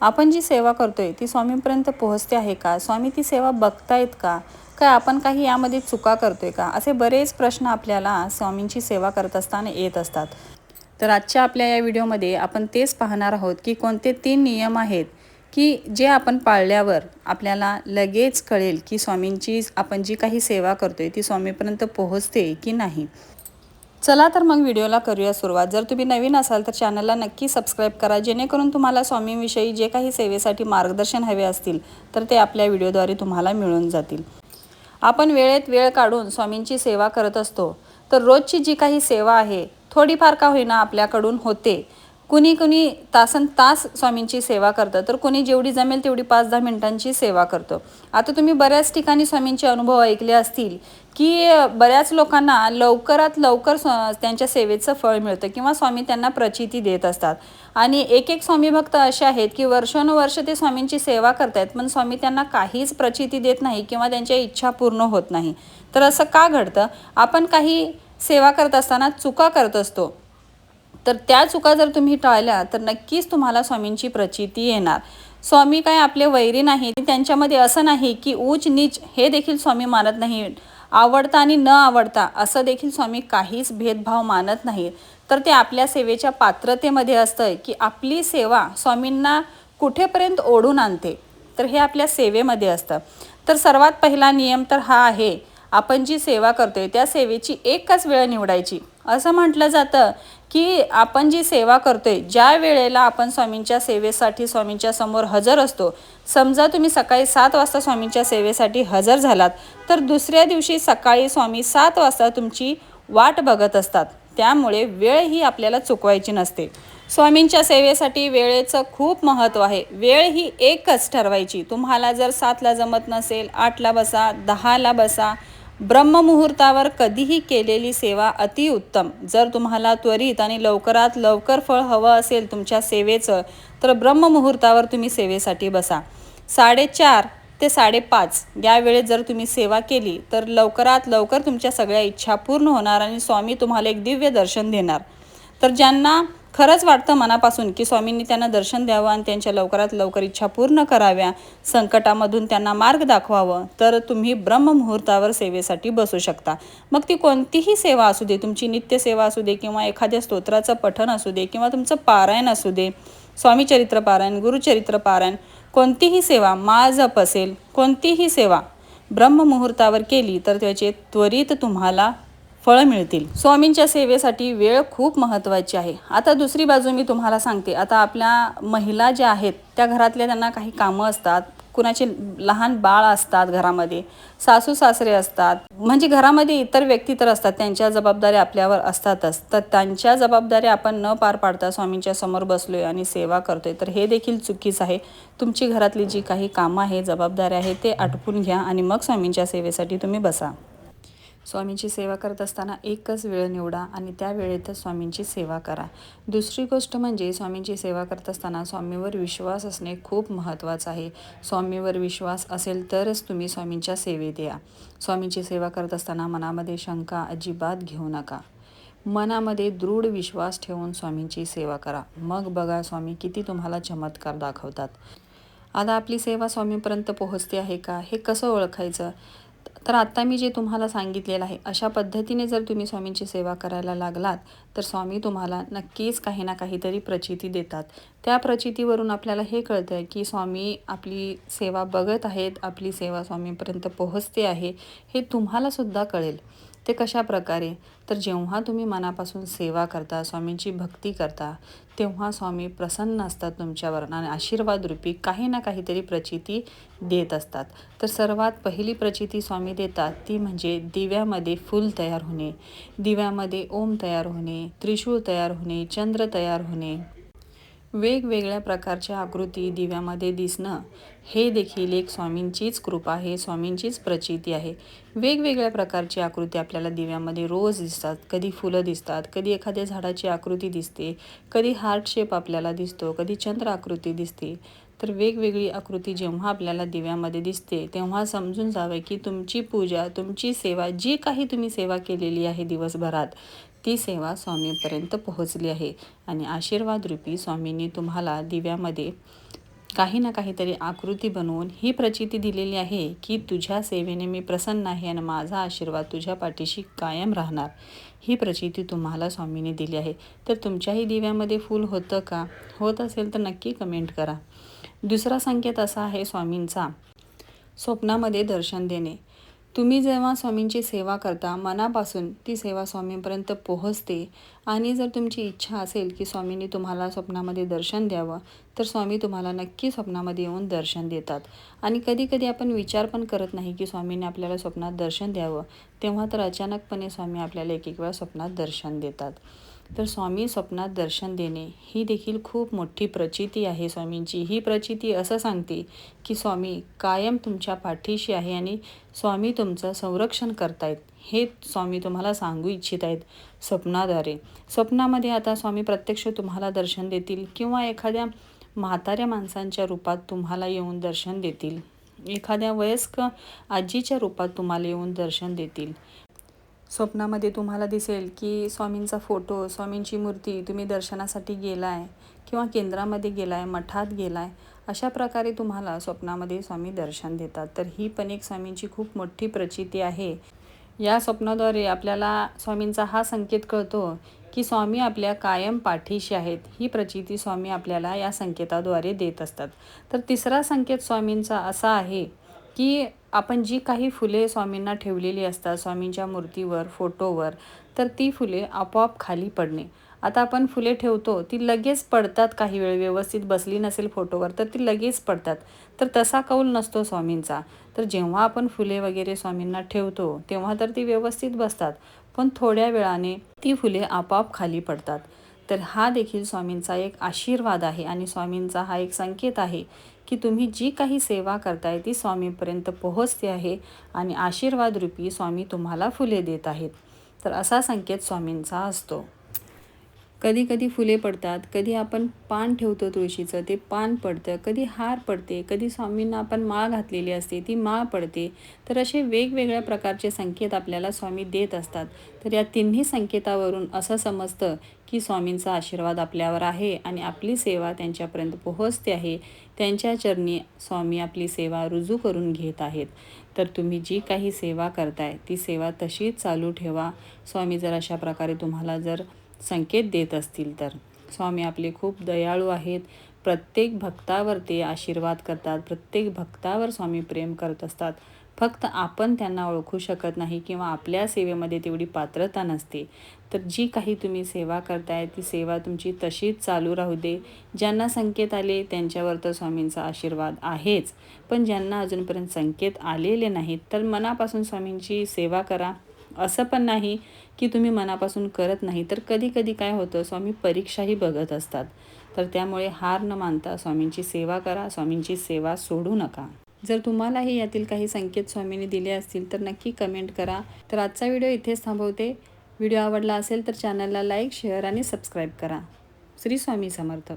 आपण जी सेवा करतोय ती स्वामींपर्यंत पोहोचते आहे का? स्वामी ती सेवा बघतायत का? काय आपण काही यामध्ये चुका करतोय का? असे बरेच प्रश्न आपल्याला स्वामींची सेवा करत असताना येत असतात. तर आजच्या आपल्या या व्हिडिओमध्ये आपण तेच पाहणार आहोत की कोणते तीन नियम आहेत की जे आपण पाळल्यावर आपल्याला लगेच कळेल की स्वामींची आपण जी काही सेवा करतोय ती स्वामीपर्यंत पोहोचते की नाही. चला तर मग व्हिडिओला करूया सुरुवात. जर तुम्ही नवीन असाल तर चॅनलला नक्की सबस्क्राईब करा जेणेकरून तुम्हाला स्वामींविषयी जे काही सेवेसाठी मार्गदर्शन हवे असतील तर ते आपल्या व्हिडिओद्वारे तुम्हाला मिळून जातील. आपण वेळेत वेळ काढून स्वामींची सेवा करत असतो. तर रोजची जी काही सेवा आहे थोडीफार का होईना आपल्याकडून होते. कुणी कुणी तासन तास स्वामींची सेवा करतं तर कुणी जेवढी जमेल तेवढी पाच दहा मिनिटांची सेवा करतो. आता तुम्ही बऱ्याच ठिकाणी स्वामींचे अनुभव ऐकले असतील की बऱ्याच लोकांना लवकरात लवकर स्व त्यांच्या सेवेचं फळ मिळतं किंवा स्वामी त्यांना प्रचिती देत असतात. आणि एक एक स्वामी भक्त असे आहेत की वर्षानुवर्ष ते स्वामींची सेवा करतायत पण स्वामी त्यांना काहीच प्रचिती देत नाही किंवा त्यांच्या इच्छा पूर्ण होत नाही. तर असं का घडतं? आपण काही सेवा करत असताना चुका करत असतो. तर त्या चुका जर तुम्ही टाळल्या तर नक्कीच तुम्हाला स्वामींची प्रचिती येणार. स्वामी काय आपले वैरी नाही त्यांच्यामध्ये असं नाही की उच नीच हे देखील स्वामी मानत नाही. आवडता आणि न आवडता असं देखील स्वामी काहीच भेदभाव मानत नाही. तर ते आपल्या सेवेच्या पात्रतेमध्ये असतं की आपली सेवा स्वामींना कुठेपर्यंत ओढून आणते? तर हे आपल्या सेवेमध्ये असतं. तर सर्वात पहिला नियम तर हा आहे आपण जी सेवा करतोय त्या सेवेची एकच वेळ निवडायची. असं म्हटलं जातं की आपण जी सेवा करतोय ज्या वेळेला आपण स्वामींच्या सेवेसाठी स्वामींच्या समोर हजर असतो समजा तुम्ही सकाळी सात वाजता स्वामींच्या सेवेसाठी हजर झालात तर दुसऱ्या दिवशी सकाळी स्वामी सात वाजता तुमची वाट बघत असतात. त्यामुळे वेळ ही आपल्याला चुकवायची नसते. स्वामींच्या सेवेसाठी वेळेचं खूप महत्त्व आहे. वेळ ही एकच ठरवायची. तुम्हाला जर सातला जमत नसेल आठला बसा दहाला बसा ब्रह्ममुहूर्तावर कधीही केलेली सेवा अतिउत्तम जर तुम्हाला त्वरित आणि लवकरात लवकर फळ हवं असेल तुमच्या सेवेचं तर ब्रह्ममुहूर्तावर तुम्ही सेवेसाठी बसा. साडेचार ते साडेपाच या वेळेत जर तुम्ही सेवा केली तर लवकरात लवकर तुमच्या सगळ्या इच्छा पूर्ण होणार आणि स्वामी तुम्हाला एक दिव्य दर्शन देणार. तर ज्यांना खरंच वाटतं मनापासून की स्वामींनी त्यांना दर्शन द्यावं आणि त्यांच्या लवकरात लवकर इच्छा पूर्ण कराव्या संकटामधून त्यांना मार्ग दाखवावं तर तुम्ही ब्रह्ममुहूर्तावर सेवेसाठी बसू शकता. मग ती कोणतीही सेवा असू दे तुमची नित्यसेवा असू दे किंवा एखाद्या स्तोत्राचं पठण असू दे किंवा तुमचं पारायण असू दे स्वामीचरित्र पारायण गुरुचरित्र पारायण कोणतीही सेवा माजप असेल कोणतीही सेवा ब्रह्ममुहूर्तावर केली तर त्याचे त्वरित तुम्हाला फळं मिळतील. स्वामींच्या सेवेसाठी वेळ खूप महत्त्वाची आहे. आता दुसरी बाजू मी तुम्हाला सांगते. आता आपल्या महिला ज्या आहेत त्या घरातल्या त्यांना काही कामं असतात. कुणाचे लहान बाळ असतात घरामध्ये सासू सासरे असतात. म्हणजे घरामध्ये इतर व्यक्ती तर असतात. त्यांच्या जबाबदाऱ्या आपल्यावर असतातच. तर त्यांच्या जबाबदाऱ्या आपण न पार पाडता स्वामींच्या समोर बसलोय आणि सेवा करतोय. तर हे देखील चुकीच आहे. तुमची घरातली जी काही कामं आहे जबाबदाऱ्या आहे ते आटपून घ्या आणि मग स्वामींच्या सेवेसाठी तुम्ही बसा. स्वामींची सेवा करत असताना एकच वेळ निवडा आणि त्या वेळेतच स्वामींची सेवा करा. दुसरी गोष्ट म्हणजे स्वामींची सेवा करत असताना स्वामीवर विश्वास असणे खूप महत्त्वाचं आहे. स्वामीवर विश्वास असेल तरच तुम्ही स्वामींच्या सेवेत या. स्वामींची सेवा करत असताना मनामध्ये शंका अजिबात घेऊ नका. मनामध्ये दृढ विश्वास ठेवून स्वामींची सेवा करा. मग बघा स्वामी किती तुम्हाला चमत्कार दाखवतात. आता आपली सेवा स्वामीपर्यंत पोहोचते आहे का? हे कसं ओळखायचं? तर आत्ता मी जे तुम्हाला सांगितलेलं आहे अशा पद्धतीने जर तुम्ही स्वामींची सेवा करायला लागलात तर स्वामी तुम्हाला नक्कीच काही ना काहीतरी प्रचिती देतात. त्या प्रचितीवरून आपल्याला हे कळतं आहे की स्वामी आपली सेवा बघत आहेत आपली सेवा स्वामीपर्यंत पोहोचते आहे हे तुम्हालासुद्धा कळेल. ते कशा प्रकारे? तर जेव्हा तुम्ही मनापासून सेवा करता स्वामींची भक्ती करता तेव्हा स्वामी प्रसन्न असतात तुमच्यावर आणि आशीर्वाद रूपी काही ना काहीतरी प्रचिती देत असतात. तर सर्वात पहिली प्रचिती स्वामी देतात ती म्हणजे दिव्यामध्ये फूल तयार होणे. दिव्यामध्ये ओम तयार होणे त्रिशूळ तयार होणे चंद्र तयार होणे. वेगवेगळ्या प्रकारच्या आकृती दिव्यामध्ये दिसणं हे देखील एक स्वामींचीच कृपा आहे स्वामींचीच प्रचिती आहे. वेगवेगळ्या प्रकारची आकृती आपल्याला दिव्यामध्ये रोज दिसतात. कधी फुलं दिसतात कधी एखाद्या झाडाची आकृती दिसते कधी हार्ट शेप आपल्याला दिसतो कधी चंद्र आकृती दिसते. तर वेगवेगळी आकृती जेव्हा आपल्याला दिव्यामध्ये दिसते तेव्हा समजून जावे की तुमची पूजा तुमची सेवा जी काही तुम्ही सेवा केलेली आहे दिवसभरात ती सेवा स्वामीपर्यंत पोहोचली आहे. आणि आशीर्वाद रूपी स्वामींनी तुम्हाला दिव्यामध्ये काही ना काहीतरी आकृती बनवून ही प्रचिती दिलेली आहे की तुझ्या सेवेने मी प्रसन्न आहे आणि माझा आशीर्वाद तुझ्या पाठीशी कायम राहणार. ही प्रचिती तुम्हाला स्वामीने दिली आहे. तर तुमच्याही दिव्यामध्ये फूल होतं का? होत असेल तर नक्की कमेंट करा. दुसरा संकेत असा आहे स्वामींचा स्वप्नामध्ये दर्शन देणे. तुम्ही जेव्हा स्वामींची सेवा करता मनापासून ती सेवा स्वामींपर्यंत पोहोचते आणि जर तुमची इच्छा असेल की स्वामींनी तुम्हाला स्वप्नामध्ये दर्शन द्यावं तर स्वामी तुम्हाला नक्की स्वप्नामध्ये येऊन दर्शन देतात. आणि कधीकधी आपण विचार पण करत नाही की स्वामींनी आपल्याला स्वप्नात दर्शन द्यावं तेव्हा तर अचानकपणे स्वामी आपल्याला एक एक वेळा स्वप्नात दर्शन देतात. तर स्वामी स्वप्नात दर्शन देणे ही देखील खूप मोठी प्रचिती आहे स्वामींची. ही प्रचिती असं सांगते की स्वामी कायम तुमच्या पाठीशी आहे आणि स्वामी तुमचं संरक्षण करतायत. हे स्वामी तुम्हाला सांगू इच्छित आहेत स्वप्नाद्वारे. स्वप्नामध्ये आता स्वामी प्रत्यक्ष तुम्हाला दर्शन देतील किंवा एखाद्या म्हाताऱ्या माणसांच्या रूपात तुम्हाला येऊन दर्शन देतील. एखाद्या वयस्क आजीच्या रूपात तुम्हाला येऊन दर्शन देतील. स्वप्नामध्ये तुम्हाला दिसेल की स्वामींचा फोटो स्वामींची मूर्ती तुम्ही दर्शनासाठी गेला आहे किंवा केंद्रामध्ये गेला आहे मठात गेला आहे अशा प्रकारे तुम्हाला स्वप्नामध्ये स्वामी दर्शन देतात. तर ही पण एक स्वामींची खूप मोठी प्रचिती आहे. या स्वप्नाद्वारे आपल्याला स्वामींचा हा संकेत कळतो की स्वामी आपल्या कायम पाठीशी आहेत. ही प्रचिती स्वामी आपल्याला या संकेताद्वारे देत असतात. तर तिसरा संकेत स्वामींचा असा आहे की आपण जी काही फुले स्वामींना ठेवलेली असतात स्वामींच्या मूर्तीवर फोटोवर तर ती फुले आपोआप खाली पडणे. आता आपण फुले ठेवतो ती लगेच पडतात काही वेळ व्यवस्थित बसली नसेल फोटोवर तर ती लगेच पडतात. तर तसा कौल नसतो स्वामींचा. तर जेव्हा आपण फुले वगैरे स्वामींना ठेवतो तेव्हा तर ती व्यवस्थित बसतात पण थोड्या वेळाने ती फुले आपोआप खाली पडतात. तर हा देखील स्वामींचा एक आशीर्वाद आहे आणि स्वामींचा हा एक संकेत आहे की तुम्ही जी काही सेवा करताय ती स्वामीपर्यंत पोहोचते आहे आणि आशीर्वाद रूपी स्वामी तुम्हाला फुले देत आहेत. तर असा संकेत स्वामींचा असतो. कधी कधी फुले पडतात कधी आपण पान ठेवतो तुळशीचं ते पान पडतं कधी हार पडते कधी स्वामींना आपण माळ घातलेली असते ती माळ पडते. तर असे वेगवेगळ्या प्रकारचे संकेत आपल्याला स्वामी देत असतात. तर या तिन्ही संकेतावरून असं समजतं की स्वामींचा आशीर्वाद आपल्यावर आहे आणि आपली सेवा त्यांच्यापर्यंत पोहोचते आहे. त्यांच्या चरणी स्वामी आपली सेवा रुजू करून घेत आहेत. तर तुम्ही जी काही सेवा करताय ती सेवा तशीच चालू ठेवा. स्वामी जर अशा प्रकारे तुम्हाला जर संकेत देत असतील तर. स्वामी आपले खूप दयाळू आहेत. प्रत्येक भक्तावर ते आशीर्वाद करतात. प्रत्येक भक्तावर स्वामी प्रेम करत असतात. फक्त आपण त्यांना ओळखू शकत नाही किंवा आपल्या सेवेमध्ये तेवढी पात्रता नसते. तर जी काही तुम्ही सेवा करताय ती सेवा तुमची तशीच चालू राहू दे. ज्यांना संकेत आले त्यांच्यावर तर स्वामींचा आशीर्वाद आहेच. पण ज्यांना अजूनपर्यंत संकेत आलेले नाहीत तर मनापासून स्वामींची सेवा करा. असं पण नाही की तुम्ही मनापासून करत नाही. तर कधी कधी काय होतं स्वामी परीक्षाही बघत असतात. तर त्यामुळे हार न मानता स्वामींची सेवा करा स्वामींची सेवा सोडू नका. जर तुम्हालाही यातील काही संकेत स्वामींनी दिले असतील तर नक्की कमेंट करा. तर आजचा व्हिडिओ इथेच थांबवते. व्हिडिओ आवडला असेल तर चॅनलला लाईक शेअर आणि सबस्क्राईब करा. श्री स्वामी समर्थ.